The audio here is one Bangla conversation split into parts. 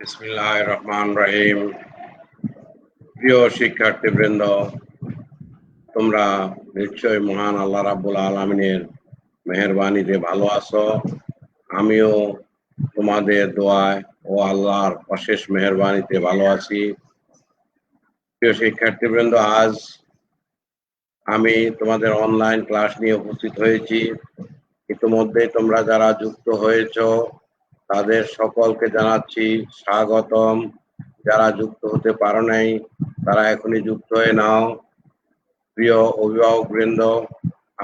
বিসমিল্লাহ রহমান রহিম প্রিয় শিক্ষার্থীবৃন্দ, তোমরা নিশ্চয় মহান আল্লাহ রাব্বুল আলমিনের মেহরবানিতে ভালো আছো। আমিও তোমাদের দোয়ায় ও আল্লাহর অশেষ মেহরবানিতে ভালো আছি। প্রিয় শিক্ষার্থীবৃন্দ, আজ আমি তোমাদের অনলাইন ক্লাস নিয়ে উপস্থিত হয়েছি। ইতিমধ্যে তোমরা যারা যুক্ত হয়েছ তাদের সকলকে জানাচ্ছি স্বাগতম। যারা যুক্ত হতে পারো নাই, তারা এখনই যুক্ত হয়ে নাও। প্রিয় অভিভাবক বৃন্দ,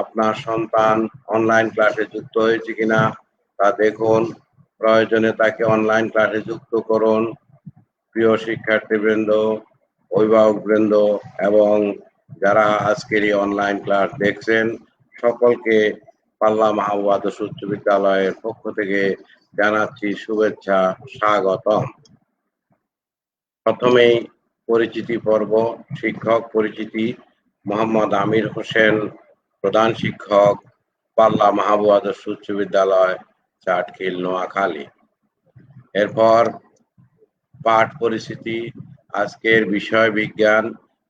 আপনার সন্তান অনলাইন ক্লাসে যুক্ত হয়েছে কিনা তা দেখুন। প্রয়োজনে তাকে অনলাইন ক্লাসে যুক্ত করুন। প্রিয় শিক্ষার্থীবৃন্দ অভিভাবক বৃন্দ, এবং যারা আজকের এই অনলাইন ক্লাস দেখছেন, সকলকে পাল্লা মাহবুব আদর্শ উচ্চ বিদ্যালয়ের পক্ষ থেকে জানাচ্ছি শুভেচ্ছা, স্বাগতম। প্রথমেই পরিচিতি পর্ব, শিক্ষক পরিচিতি, মোহাম্মদ আমির হোসেন, প্রধান শিক্ষক, পাল্লা মাহবুব আদর্শ উচ্চ বিদ্যালয়, চাটখিল, নোয়াখালী। এরপর পাঠ পরিস্থিতি আজকের বিষয় বিজ্ঞান,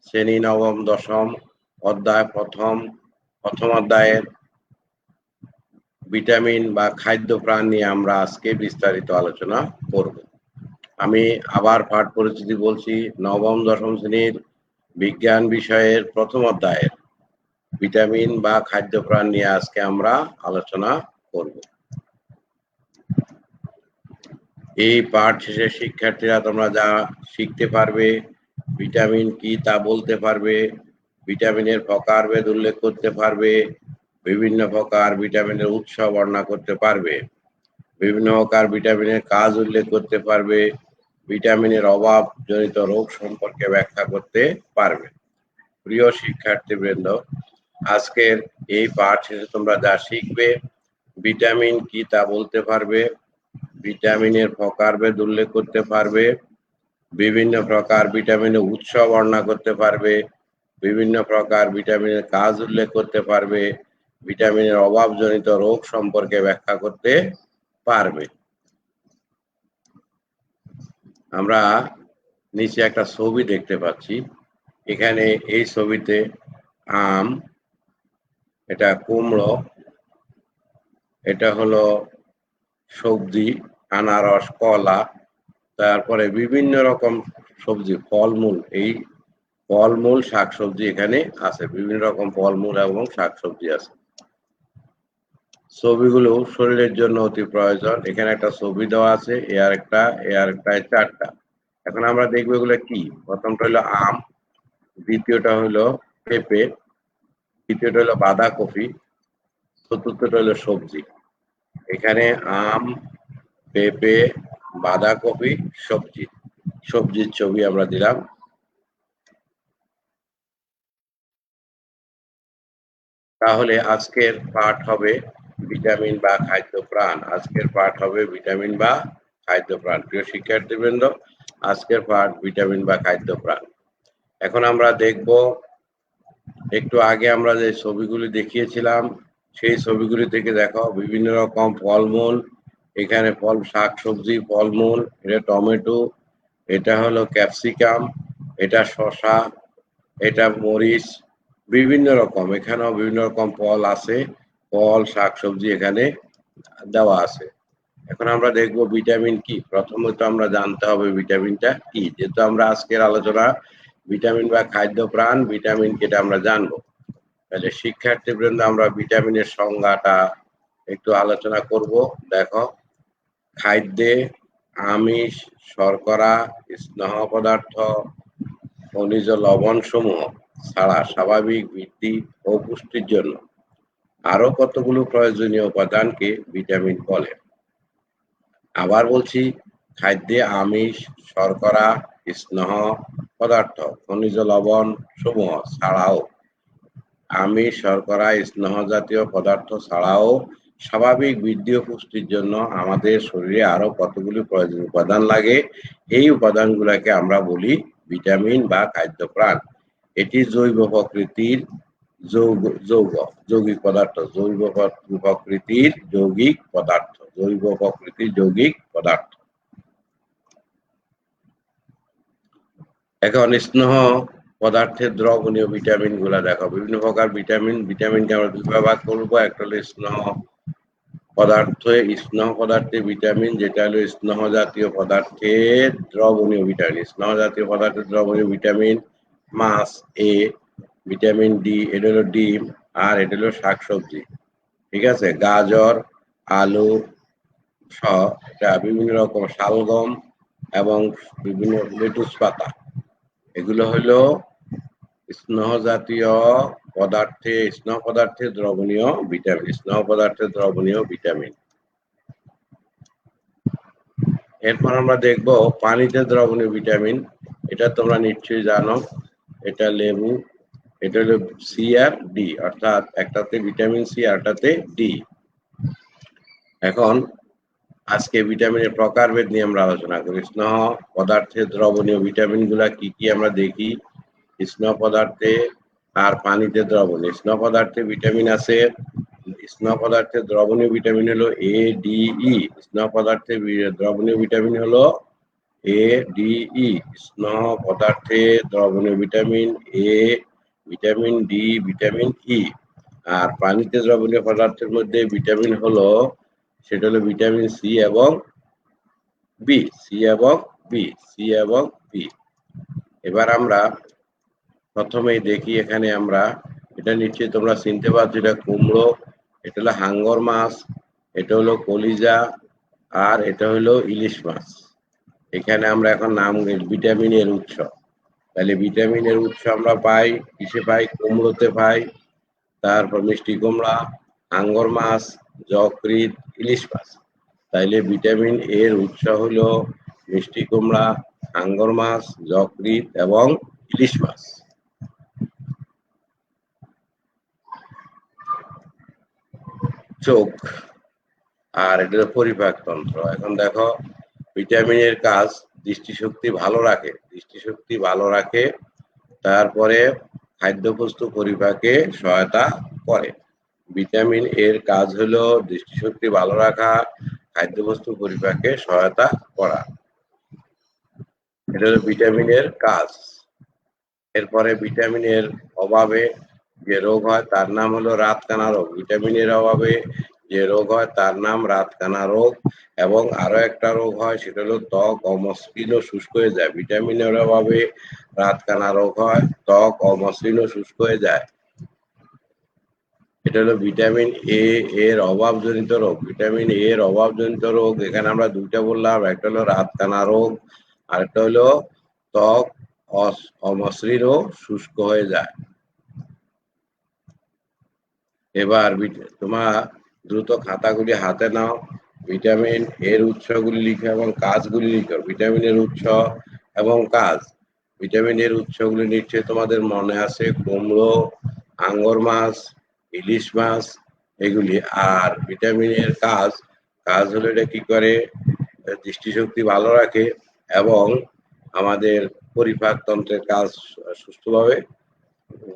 শ্রেণি নবম, দশম অধ্যায় প্রথম প্রথম অধ্যায়ের ভিটামিন বা খাদ্য প্রাণ নিয়ে আমরা আজকে বিস্তারিত আলোচনা করব। আমি আবার পাঠ পরিচিতি বলছি, নবম, দশম শ্রেণির বিজ্ঞান বিষয়ের প্রথম অধ্যায়ের ভিটামিন বা খাদ্য প্রাণ নিয়ে আজকে আমরা আলোচনা করব। এই পাঠ শেষে শিক্ষার্থীরা তোমরা যা শিখতে পারবে, ভিটামিন কি তা বলতে পারবে, ভিটামিনের প্রকারভেদ উল্লেখ করতে পারবে বিভিন্ন প্রকার ভিটামিনের উৎস বর্ণনা করতে পারবে। বিভিন্ন প্রকার ভিটামিনের কাজ উল্লেখ করতে পারবে। ভিটামিনের অভাব জনিত রোগ সম্পর্কে ব্যাখ্যা করতে পারবে। প্রিয় শিক্ষার্থী শিক্ষার্থীবৃন্দ, আজকের এই পাঠ শেষে তোমরা যা শিখবে, ভিটামিন কি তা বলতে পারবে, ভিটামিনের প্রকারভেদ উল্লেখ করতে পারবে, বিভিন্ন প্রকার ভিটামিনের উৎস বর্ণনা করতে পারবে, বিভিন্ন প্রকার ভিটামিনের কাজ উল্লেখ করতে পারবে ভিটামিনের অভাবজনিত রোগ সম্পর্কে ব্যাখ্যা করতে পারবে। আমরা নিচে একটা ছবি দেখতে পাচ্ছি। এখানে এই ছবিতে আম, এটা কুমড়ো, এটা হলো সবজি, আনারস, কলা, তারপরে বিভিন্ন রকম সবজি, ফলমূল। এই ফলমূল, শাকসবজি এখানে আছে। বিভিন্ন রকম ফলমূল এবং শাকসবজি আছে। ছবিগুলো শরীরের জন্য অতি প্রয়োজন। এখানে একটা ছবি দেওয়া আছে, এ আর একটা, এ আর একটা চারটা। এখন আমরা দেখব এগুলো কি। প্রথমটা হলো আম, দ্বিতীয়টা হলো পেঁপে, তৃতীয়টা হলো বাঁধাকপি, চতুর্থটা হলো সবজি। এখানে আম, পেঁপে, বাঁধাকপি, সবজি। সবজির ছবি আমরা দিলাম। তাহলে আজকের পাঠ হবে ভিটামিন বা খাদ্য প্রাণ আজকের পাঠ হবে ভিটামিন বা খাদ্য প্রাণ প্রিয় শিক্ষার্থীবৃন্দ, আজকের পাঠ ভিটামিন বা খাদ্য প্রাণ এখন আমরা দেখব, একটু আগে আমরা যে ছবিগুলি দেখিয়েছিলাম, সেই ছবিগুলি থেকে দেখো। বিভিন্ন রকম ফলমূল, এখানে ফল শাক সবজি ফলমূল, এটা টমেটো, এটা হলো ক্যাপসিকাম, এটা শশা এটা মরিচ, বিভিন্ন রকম। এখানেও বিভিন্ন রকম ফল আছে। ফল শাক সবজি এখানে দেওয়া আছে। এখন আমরা দেখব ভিটামিন কি। প্রথমে তো আমরা জানতে হবে ভিটামিনটা কি। যেহেতু আমরা আজকের আলোচনা ভিটামিন বা খাদ্য প্রাণ, ভিটামিন কেটা আমরা জানব। তাহলে শিক্ষার্থী বৃন্দ আমরা ভিটামিনের সংজ্ঞাটা একটু আলোচনা করব। দেখো, খাদ্যে আমিষ, শর্করা, স্নেহ পদার্থ, খনিজ লবণ সমূহ ছাড়া স্বাভাবিক বৃদ্ধি ও পুষ্টির জন্য। আরও কতগুলো প্রয়োজনীয় উপাদানকে ভিটামিন বলে। আবার বলছি, খাদ্যে আমিষ, শর্করা, স্নেহ পদার্থ, খনিজ লবণ সমূহ ছাড়াও আমিষ, শর্করা, স্নেহ জাতীয় পদার্থ ছাড়াও স্বাভাবিক বৃদ্ধি ও পুষ্টির জন্য আমাদের শরীরে আরও কতগুলি প্রয়োজনীয় উপাদান লাগে, এই উপাদানগুলোকে আমরা বলি ভিটামিন বা খাদ্য প্রাণ এটি জৈব প্রকৃতির যৌগ যৌগ, যৌগিক পদার্থ, জৈব প্রকৃতির যৌগিক পদার্থ, জৈব প্রকৃতির যৌগিক পদার্থ। এখন স্নেহ পদার্থের দ্রবণীয় ভিটামিনগুলা দেখো। বিভিন্ন প্রকার ভিটামিন, ভিটামিনকে আমরা দুই ভাগ করব। একটা হলো স্নেহ পদার্থ, স্নেহ পদার্থে ভিটামিন, যেটা হলো স্নেহ জাতীয় পদার্থের দ্রবণীয় ভিটামিন। স্নেহ জাতীয় পদার্থের দ্রবণীয় ভিটামিন, মাছ, এ ভিটামিন ডি এটা হলো ডিম আর এটা হলো শাকসবজি। ঠিক আছে? গাজর, আলু সহ বিভিন্ন রকম শালগম এবং বিভিন্ন লেটুস পাতা। এগুলো হলো স্নেহ জাতীয় পদার্থে, স্নেহ পদার্থে দ্রবণীয় ভিটামিন, স্নেহ পদার্থের দ্রবণীয় ভিটামিন। এরপর আমরা দেখব পানিতে দ্রবণীয় ভিটামিন। এটা তোমরা নিশ্চয়ই জানো। এটা লেবু এটা হলো সি আর ডি অর্থাৎ একটাতে ভিটামিন সি আরটাতে ডি এখন আজকে ভিটামিনের প্রকারভেদ নিয়ে আমরা আলোচনা করি। স্নেহ পদার্থের দ্রবণীয় ভিটামিনগুলা কি কি আমরা দেখি? স্নেহ পদার্থে আর পানিতে দ্রবণীয়। স্নেহ পদার্থে ভিটামিন আছে, স্নেহ পদার্থের দ্রবণীয় ভিটামিন হলো এ ডি ই স্নেহ পদার্থের বি- দ্রবণীয় ভিটামিন হলো এ ডি ই স্নেহ পদার্থে দ্রবণীয় vitamin A vitamin D, vitamin E. আর পানিতে দ্রবণীয় পদার্থের মধ্যে ভিটামিন হলো, সেটা হলো ভিটামিন সি এবং বি, সি এবং বি, সি এবং বি। এবার আমরা প্রথমেই দেখি এখানে আমরা, এটা নিশ্চয়ই তোমরা চিনতে পারছ, এটা কুমড়ো, এটা হলো হাঙ্গর মাছ, এটা হলো কলিজা, আর এটা হলো ইলিশ মাছ। এখানে আমরা এখন নাম, ভিটামিনের উৎস। তাহলে ভিটামিনের উৎস আমরা পাই, কিসে পাই? কুমড়োতে পাই, তারপর মিষ্টি কুমড়া, আঙ্গর মাছ যকৃত ইলিশ মাছ। তাইলে ভিটামিন এর উৎস হল মিষ্টি কুমড়া হাঙ্গর মাছ যকৃত এবং ইলিশ মাছ। চোখ। আর এটা হলো পরিপাক তন্ত্র এখন দেখো, ভিটামিনের কাজ দৃষ্টিশক্তি ভালো রাখে। দৃষ্টিশক্তি ভালো রাখে, তারপরে খাদ্যবস্তু পরিপাকে সহায়তা করে। ভিটামিন এর কাজ হলো দৃষ্টিশক্তি ভালো রাখা, খাদ্যবস্তু পরিপাকে সহায়তা করা। এটা হলো ভিটামিনের কাজ। এরপরে ভিটামিনের অভাবে যে রোগ হয় তার নাম হলো রাতকানা রোগ। ভিটামিনের অভাবে যে রোগ হয় তার নাম রাতকানা রোগ। এবং আরও একটা রোগ হয়, সেটা হলো ত্বক ও শুষ্ক হয়ে যায়। ভিটামিনের অভাবে রাতকানা রোগ হয়, ত্বক ও শুষ্ক হয়ে যায়। এটা হলো ভিটামিন এ এর অভাবজনিত রোগ। ভিটামিন এ এর অভাবজনিত রোগ, এখানে আমরা দুইটা বললাম, একটা হলো রাতকানা রোগ আর একটা হলো ত্বক অমসৃণ ও শুষ্ক হয়ে যায়। এবার তোমার দ্রুত খাতাগুলি হাতে নাও। ভিটামিন এর উৎসগুলি লিখো এবং কাজগুলি লিখো ভিটামিনের উৎস এবং কাজ। ভিটামিনের উৎসগুলি নিশ্চয়ই তোমাদের মনে আছে কুমড়ো, আঙ্গর মাছ, ইলিশ মাছ, এগুলি। আর ভিটামিনের কাজ কাজ হলো এটা কি করে? দৃষ্টিশক্তি ভালো রাখে এবং আমাদের পরিপাক তন্ত্রের কাজ সুষ্ঠুভাবে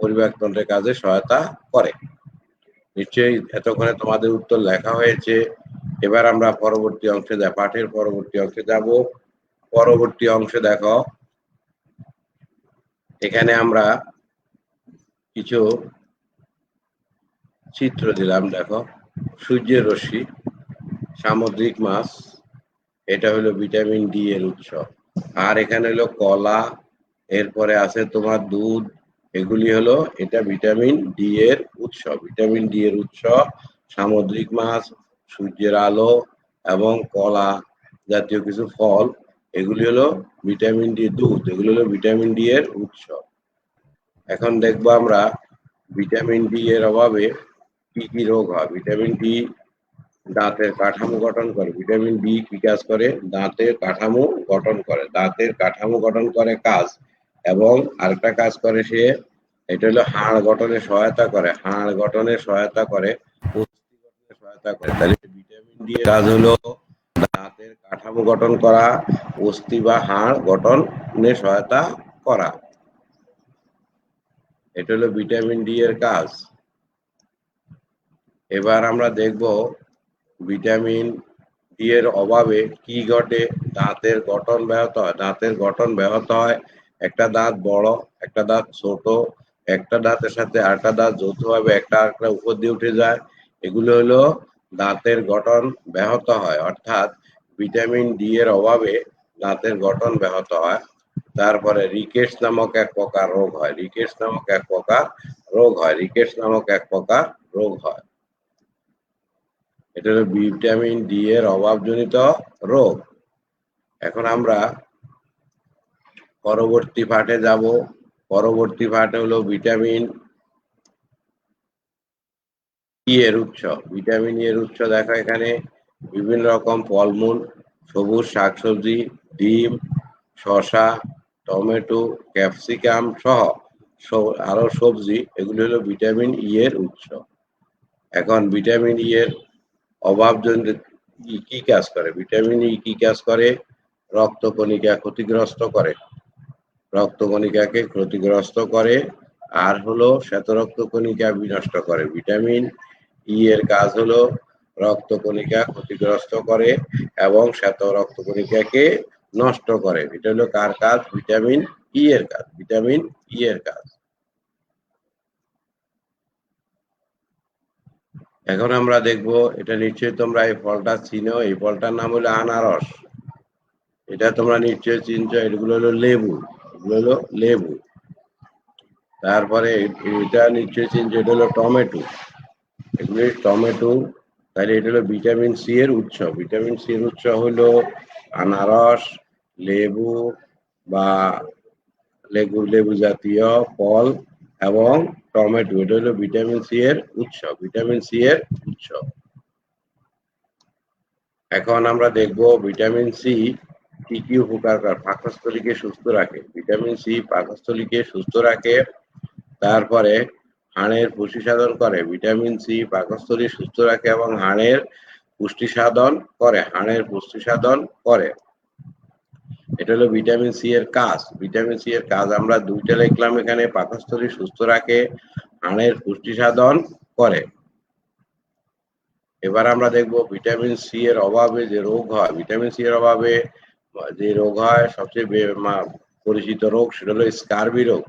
পরিপাক তন্ত্রের কাজে সহায়তা করে। নিশ্চয়ই এতক্ষণে তোমাদের উত্তর লেখা হয়েছে। এবার আমরা পরবর্তী অংশে পাঠের পরবর্তী অংশে যাব। পরবর্তী অংশে দেখো, এখানে আমরা কিছু চিত্র দিলাম, দেখো। সূর্যের রশ্মি, সামুদ্রিক মাছ, এটা হলো ভিটামিন ডি এর উৎস। আর এখানে হলো কলা, এরপরে আছে তোমার দুধ, এগুলি হলো এটা ভিটামিন ডি এর উৎস। ভিটামিন ডি এর উৎস, সামুদ্রিক মাছ সূর্যের আলো এবং কলা জাতীয় কিছু ফল, এগুলি হলো ভিটামিন ডি দুধ, এগুলি হলো ভিটামিন ডি এর উৎস। এখন দেখব আমরা ভিটামিন ডি এর অভাবে কি কি রোগ হয়। ভিটামিন ডি দাঁতের কাঠামো গঠন করে। ভিটামিন ডি কি কাজ করে? দাঁতের কাঠামো গঠন করে। দাঁতের কাঠামো গঠন করে কাজ এবং আরেকটা কাজ করে সে, এটা হলো হাড় গঠনে সহায়তা করে। হাড় গঠনে সহায়তা করে সহায়তা করে। তাহলে ভিটামিন ডি এর কাজ হলো দাঁতের কাঠামো গঠন করা, অস্থি বা হাড় গঠনে সহায়তা করা। এটা হলো ভিটামিন ডি এর কাজ। এবার আমরা দেখব ভিটামিন ডি এর অভাবে কি ঘটে। দাঁতের গঠন ব্যাহত হয়, দাঁতের গঠন ব্যাহত হয়। একটা দাঁত বড়, একটা দাঁত ছোট, একটা দাঁতের সাথে আরেকটা দাঁত যৌথভাবে একটা আরেকটা উপর দিয়ে উঠে যায়। এগুলো হলো দাঁতের গঠন ব্যাহত হয়, অর্থাৎ ভিটামিন ডি এর অভাবে দাঁতের গঠন ব্যাহত হয়। তারপরে রিকেটস নামক এক প্রকার রোগ হয়। রিকেটস নামক এক প্রকার রোগ হয়। রিকেটস নামক এক প্রকার রোগ হয়। এটা হলো ভিটামিন ডি এর অভাবজনিত রোগ। এখন আমরা পরবর্তী পাঠে যাব। পরবর্তী পাঠে হলো ভিটামিন ই এর উৎস। ভিটামিন ই এর উৎস দেখো এখানে। বিভিন্ন রকম ফলমূল, সবুজ শাকসবজি, ডিম, শসা, টমেটো, ক্যাপসিকাম সহ আরও সবজি, এগুলি হলো ভিটামিন ই এর উৎস। এখন ভিটামিন ই এর অভাবজনিত কি কাজ করে? ভিটামিন ই কি কাজ করে? রক্তকণিকা ক্ষতিগ্রস্ত করে। রক্তকণিকাকে ক্ষতিগ্রস্ত করে, আর হলো শ্বেত রক্তকণিকা বিনষ্ট করে। ভিটামিন ই এর কাজ হলো রক্তকণিকা ক্ষতিগ্রস্ত করে এবং শ্বেত রক্তকণিকাকে নষ্ট করে। এটা হলো কার কাজ? ভিটামিন ই এর কাজ, ভিটামিন ই এর কাজ। এখন আমরা দেখব, এটা নিশ্চয়ই তোমরা এই ফলটা চিনো। এই ফলটার নাম হলো আনারস। এটা তোমরা নিশ্চয়ই চিনছো, এগুলো হলো লেবু, এগুলো হলো লেবু। তারপরে এটা নিশ্চয়ই চিনছো, এটা হলো টমেটো। এগুলো টমেটো, তাহলে এটা হলো ভিটামিন সি এর উৎস। ভিটামিন সি এর উৎস হলো আনারস, লেবু বা লেবু লেবু জাতীয় ফল এবং টমেটো। এটা হলো ভিটামিন সি এর উৎস, ভিটামিন সি এর উৎস। এখন আমরা দেখব ভিটামিন সি কি কি উপকার করে, পাকস্থলীকে সুস্থ রাখে। ভিটামিন সি পাকস্থলীকে সুস্থ রাখে, তারপরে হাড়ের পুষ্টি সাধন করে, ভিটামিন সি পাকস্থলী সুস্থ রাখে এবং হাড়ের পুষ্টি সাধন করে, হাড়ের পুষ্টি সাধন করে। এটা হলো ভিটামিন সি এর কাজ। ভিটামিন সি এর কাজ আমরা দুইটা লিখলাম এখানে, পাকস্থলী সুস্থ রাখে, হাড়ের পুষ্টি সাধন করে। এবার আমরা দেখব ভিটামিন সি এর অভাবে যে রোগ হয়। ভিটামিন সি এর অভাবে যে রোগ হয়, সবচেয়ে পরিচিত রোগ সেটা হলো স্কার্বি রোগ।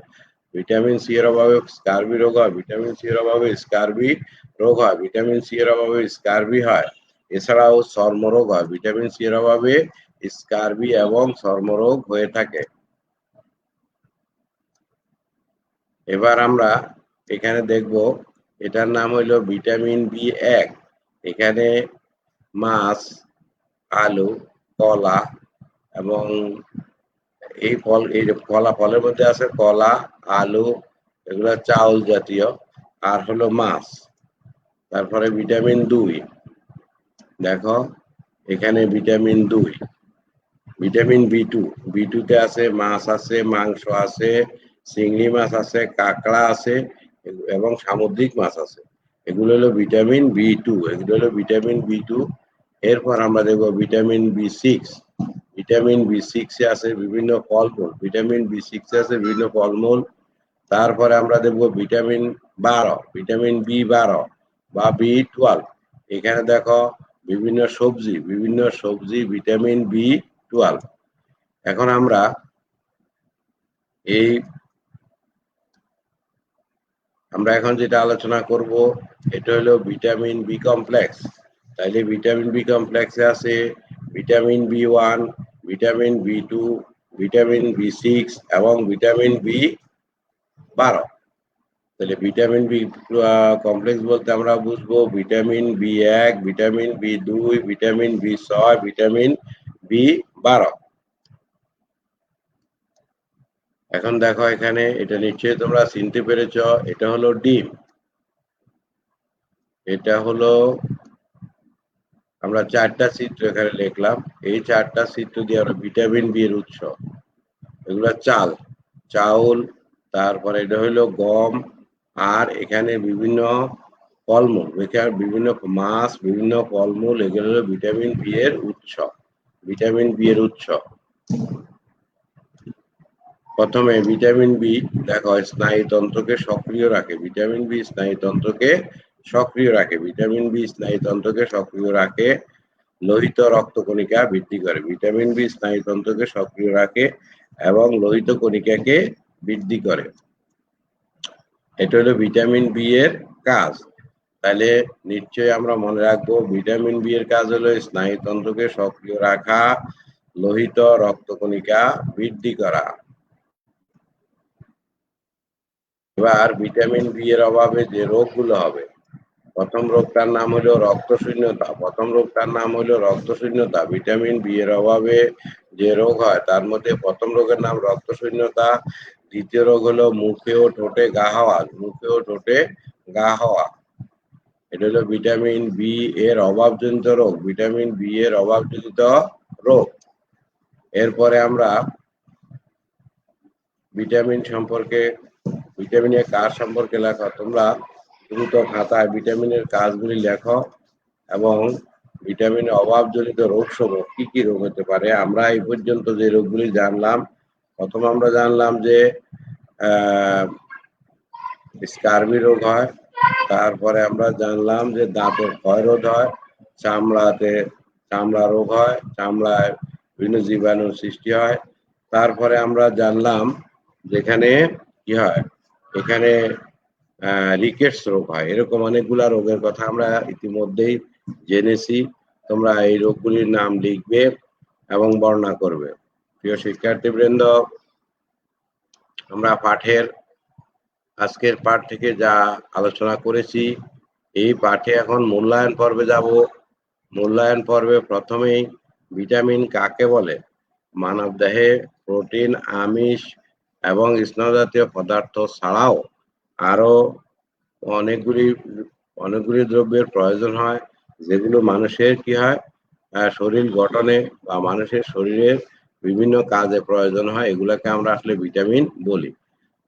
ভিটামিন সি এর অভাবে স্কারবি রোগ হয় ভিটামিন সি এর অভাবে স্কারবি রোগ হয় ভিটামিন সি এর অভাবে স্কারবি হয়। এছাড়াও চর্মরোগ হয় ভিটামিন সি এর অভাবে স্কারবি এবং চর্মরোগ হয়ে থাকে। এবার আমরা এখানে দেখব, এটার নাম হইল ভিটামিন বি এক। এখানে মাছ, আলু, কলা এবং এই ফল এই যে কলা, ফলের মধ্যে আছে কলা, আলু, এগুলো চাউল জাতীয়, আর হলো মাছ। তারপরে ভিটামিন দুই। দেখো, এখানে ভিটামিন দুই। Vitamin B two. বি টুতে আছে মাছ আছে, মাংস আছে, চিংড়ি মাছ আছে, কাঁকড়া আছে, এবং সামুদ্রিক মাছ আছে। এগুলো হলো ভিটামিন বি টু। এগুলো হলো ভিটামিন বি টু। এরপর আমরা দেখব vitamin B six. Vitamin B সিক্সে আছে বিভিন্ন ফলমূল, ভিটামিন বি সিক্সে আছে বিভিন্ন ফলমূল। তারপরে আমরা দেখব ভিটামিন বারো, ভিটামিন বি বারো বা বি টুয়েলভ এখানে দেখো বিভিন্ন সবজি বিভিন্ন সবজি ভিটামিন বি টুয়েলভ এখন আমরা এই আমরা এখন যেটা আলোচনা করব, এটা হলো ভিটামিন বি কমপ্লেক্স। তাইলে ভিটামিন বি কমপ্লেক্সে আছে vitamin B one vitamin B two vitamin B six এবং ভিটামিন বি বারো তাহলে ভিটামিন বি কমপ্লেক্স বলতে আমরা বুঝব ভিটামিন বি এক ভিটামিন বি দুই ভিটামিন বি ছয় ভিটামিন বি বারো এখন দেখো এখানে এটা নিশ্চয়ই তোমরা চিনতে পেরেছ, এটা হলো ডিম। এটা হলো আমরা চারটা চিত্র এখানে লিখলাম। এই চারটা চিত্র দিয়ে আমরা ভিটামিন বি এর উৎস। এগুলো চাল, চাউল, তারপরে এটা হলো গম, আর এখানে বিভিন্ন ফলমূল, এখানে বিভিন্ন মাছ, বিভিন্ন ফলমূল, এগুলো হলো ভিটামিন বি এর উৎস, ভিটামিন বি এর উৎস। প্রথমে ভিটামিন বি দেখো স্নায়ুতন্ত্রকে সক্রিয় রাখে। ভিটামিন বি স্নায়ুতন্ত্রকে সক্রিয় রাখে, ভিটামিন বি স্নায়ুতন্ত্রকে সক্রিয় রাখে, লোহিত রক্তকণিকা বৃদ্ধি করে, ভিটামিন বি স্নায়ুতন্ত্রকে সক্রিয় রাখে এবং লোহিত কণিকাকে বৃদ্ধি করে। এটা হলো ভিটামিন বি এর কাজ। তাহলে নিশ্চয়ই আমরা মনে রাখব, ভিটামিন বি এর কাজ হলো স্নায়ুতন্ত্রকে সক্রিয় রাখা, লোহিত রক্তকণিকা বৃদ্ধি করা। এবার ভিটামিন বি এর অভাবে যে রোগগুলো হবে প্রথম রোগটার নাম হলো রক্তশূন্যতা। প্রথম রোগটার নাম হলো রক্তশূন্যতা। ভিটামিন বি এর অভাবে যে রোগ হয়, তার মধ্যে প্রথম রোগের নাম রক্তশূন্যতা। দ্বিতীয় রোগ হলো মুখে ও ঠোঁটে গা হওয়া। মুখে ও ঠোঁটে গা হওয়া। এটা হলো ভিটামিন বি এর অভাবজনিত রোগ। ভিটামিন বি এর অভাবজনিত রোগ। এরপরে আমরা ভিটামিন সম্পর্কে ভিটামিনের কার সম্পর্কে লেখো? তোমরা দ্রুত খাতায় ভিটামিনের কাজগুলি লেখো এবং ভিটামিনের অভাবজনিত রোগ সমূহ কি কি রোগ হতে পারে? আমরা এই পর্যন্ত যে রোগগুলি জানলাম, প্রথম আমরা জানলাম যে স্কার্বি রোগ হয়, তারপরে আমরা জানলাম যে দাঁতের ক্ষয়রোধ হয়, চামড়াতে চামড়া রোগ হয়, চামড়ায় বিভিন্ন জীবাণুর সৃষ্টি হয়, তারপরে আমরা জানলাম যেখানে কি হয়? এখানে রিকেটস রোগ হয়। এরকম অনেকগুলা রোগের কথা আমরা ইতিমধ্যেই জেনেছি। তোমরা এই রোগগুলির নাম লিখবে এবং বর্ণনা করবে। প্রিয় শিক্ষার্থী শিক্ষার্থীবৃন্দ, আমরা পাঠের, আজকের পাঠ থেকে যা আলোচনা করেছি, এই পাঠে এখন মূল্যায়ন পর্বে যাব। মূল্যায়ন পর্বে প্রথমেই ভিটামিন কাকে বলে? মানব দেহে প্রোটিন, আমিষ এবং স্নেহজাতীয় পদার্থ ছাড়াও আরও অনেকগুলি অনেকগুলি দ্রব্যের প্রয়োজন হয়, যেগুলো মানুষের কি হয় শরীর গঠনে বা মানুষের শরীরের বিভিন্ন কাজে প্রয়োজন হয়, এগুলাকে আমরা আসলে ভিটামিন বলি।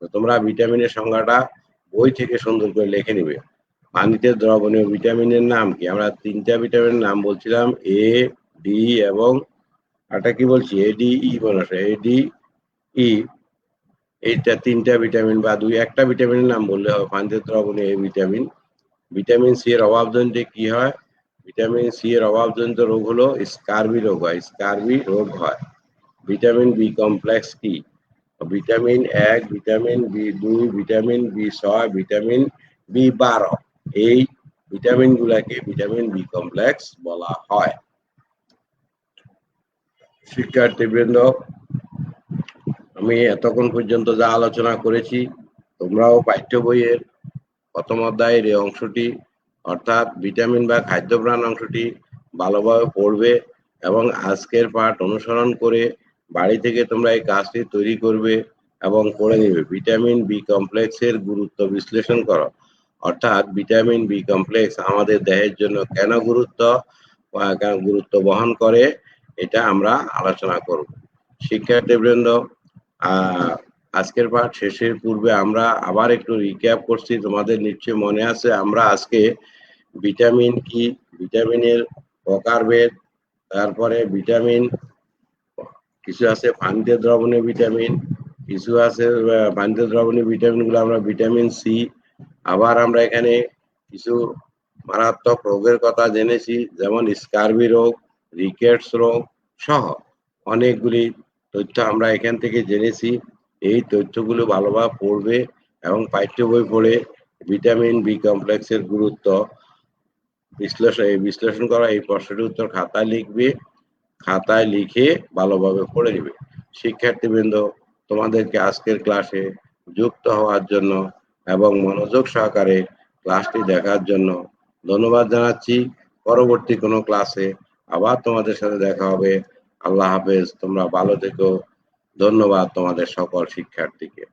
তো তোমরা ভিটামিনের সংজ্ঞাটা বই থেকে সুন্দর করে লিখে নিবে। পানিতে দ্রবণীয় ভিটামিনের নাম কি? আমরা তিনটা ভিটামিনের নাম বলছিলাম, এ, ডি এবং এটা কি বলছি? এডি ই মানুষ এডি ই। এইটা তিনটা ভিটামিন বা দুই, একটা ভিটামিনের নাম বললে হবে পানিতে দ্রবণীয় এই ভিটামিন। ভিটামিন সি এর অভাবজনিত কি হয়? ভিটামিন সি এর অভাবজনিত রোগ হলো স্কারবি রোগ হয়, স্কারবি রোগ হয়। ভিটামিন বি কমপ্লেক্স কি? ভিটামিন এক, ভিটামিন বি দুই, ভিটামিন বি ছয়, ভিটামিন বি বারো। এই ভিটামিন গুলাকে ভিটামিন বি কমপ্লেক্স বলা হয়। শিক্ষার্থীবৃন্দ আমি এতক্ষণ পর্যন্ত যা আলোচনা করেছি, তোমরাও পাঠ্য বইয়ের প্রথম অধ্যায়ের এই অংশটি, অর্থাৎ ভিটামিন বা খাদ্যপ্রাণ অংশটি ভালোভাবে পড়বে এবং আজকের পাঠ অনুসরণ করে বাড়ি থেকে তোমরা এই কাজটি তৈরি করবে এবং করে নিবে। ভিটামিন বি কমপ্লেক্সের গুরুত্ব বিশ্লেষণ করো। অর্থাৎ ভিটামিন বি কমপ্লেক্স আমাদের দেহের জন্য কেন গুরুত্ব? গুরুত্ব বহন করে? এটা আমরা আলোচনা করব। শিক্ষার্থীবৃন্দ আজকের পাঠ শেষের পূর্বে আমরা আবার একটু রিক্যাপ করছি। তোমাদের নিশ্চয় মনে আছে, আমরা আজকে ভিটামিন কি ভিটামিনের প্রকারভেদ, তারপরে ভিটামিন কিছু আছে পানিতে দ্রবণে ভিটামিন কিছু আছে পানিতে দ্রবণে ভিটামিনগুলো আমরা ভিটামিন সি আবার আমরা এখানে কিছু মারাত্মক রোগের কথা জেনেছি, যেমন স্কার্বি রোগ রিকেটস রোগ সহ অনেকগুলি তথ্য আমরা এখান থেকে জেনেছি। এই তথ্যগুলো ভালোভাবে পড়বে এবং পাঠ্য বই পড়ে ভিটামিন বি কমপ্লেক্সের গুরুত্ব বিশ্লেষণ বিশ্লেষণ করা, এই প্রশ্নটির উত্তর খাতায় লিখবে, খাতায় লিখে ভালোভাবে পড়ে নেবে। শিক্ষার্থীবৃন্দ, তোমাদেরকে আজকের ক্লাসে যুক্ত হওয়ার জন্য এবং মনোযোগ সহকারে ক্লাসটি দেখার জন্য ধন্যবাদ জানাচ্ছি। পরবর্তী কোনো ক্লাসে আবার তোমাদের সাথে দেখা হবে। আল্লাহ হাফেজ তোমরা ভালো থেকো। ধন্যবাদ তোমাদের সকল শিক্ষার্থীকে।